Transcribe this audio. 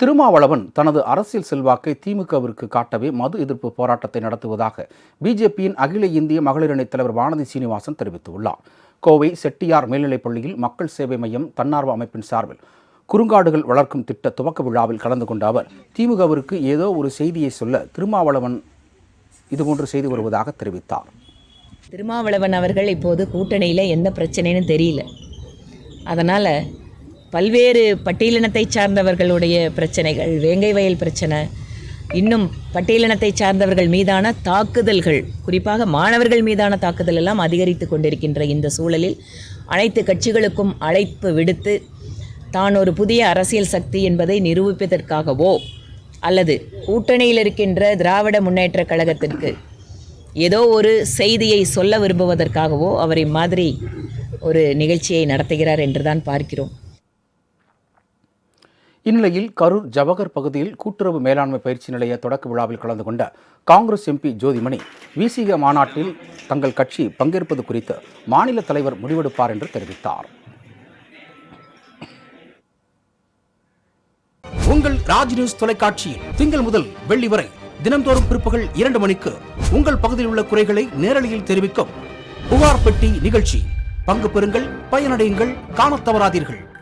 திருமாவளவன் தனது அரசியல் செல்வாக்கை திமுகவிற்கு காட்டவே மது எதிர்ப்பு போராட்டத்தை நடத்துவதாக பிஜேபியின் அகில இந்திய மகளிர் தலைவர் வானதி சீனிவாசன் தெரிவித்துள்ளார். கோவை செட்டியார் மேல்நிலைப் பள்ளியில் மக்கள் சேவை மையம் தன்னார்வ அமைப்பின் சார்பில் குறுங்காடுகள் வளர்க்கும் திட்ட துவக்க விழாவில் கலந்து கொண்ட அவர் திமுகவிற்கு ஏதோ ஒரு செய்தியை சொல்ல திருமாவளவன் இதுபோன்று செய்து வருவதாக தெரிவித்தார். திருமாவளவன் அவர்கள் இப்போது கூட்டணியில் எந்த பிரச்சனைன்னு தெரியல. அதனால் பல்வேறு பட்டியலினத்தை சார்ந்தவர்களுடைய பிரச்சனைகள் வேங்கை வயல் பிரச்சனை இன்னும் பட்டியலினத்தை சார்ந்தவர்கள் மீதான தாக்குதல்கள் குறிப்பாக மாணவர்கள் மீதான தாக்குதல் எல்லாம் அதிகரித்து கொண்டிருக்கின்ற இந்த சூழலில் அனைத்து கட்சிகளுக்கும் அழைப்பு விடுத்து தான் ஒரு புதிய அரசியல் சக்தி என்பதை நிரூபிப்பதற்காகவோ அல்லது கூட்டணியில் இருக்கின்ற திராவிட முன்னேற்ற கழகத்திற்கு ஏதோ ஒரு செய்தியை சொல்ல விரும்புவதற்காகவோ அவர் இம்மாதிரி ஒரு நிகழ்ச்சியை நடத்துகிறார் என்றுதான் பார்க்கிறோம். இந்நிலையில் கரூர் ஜவஹர் பகுதியில் கூட்டுறவு மேலாண்மை பயிற்சி நிலைய தொடக்க விழாவில் கலந்து கொண்ட காங்கிரஸ் எம்பி ஜோதிமணி விசிக மாநாட்டில் தங்கள் கட்சி பங்கேற்பது குறித்து மாநில தலைவர் முடிவெடுப்பார் என்று தெரிவித்தார். உங்கள் ராஜ் நியூஸ் தொலைக்காட்சியில் திங்கள் முதல் வெள்ளி வரை தினம்தோறும் பிற்பகல் இரண்டு மணிக்கு உங்கள் பகுதியில் உள்ள குறைகளை நேரலையில் தெரிவிக்கும் புகார் பெட்டி நிகழ்ச்சி. பங்கு பெறுங்கள் பயனடையுங்கள் காணத் தவறாதீர்கள்.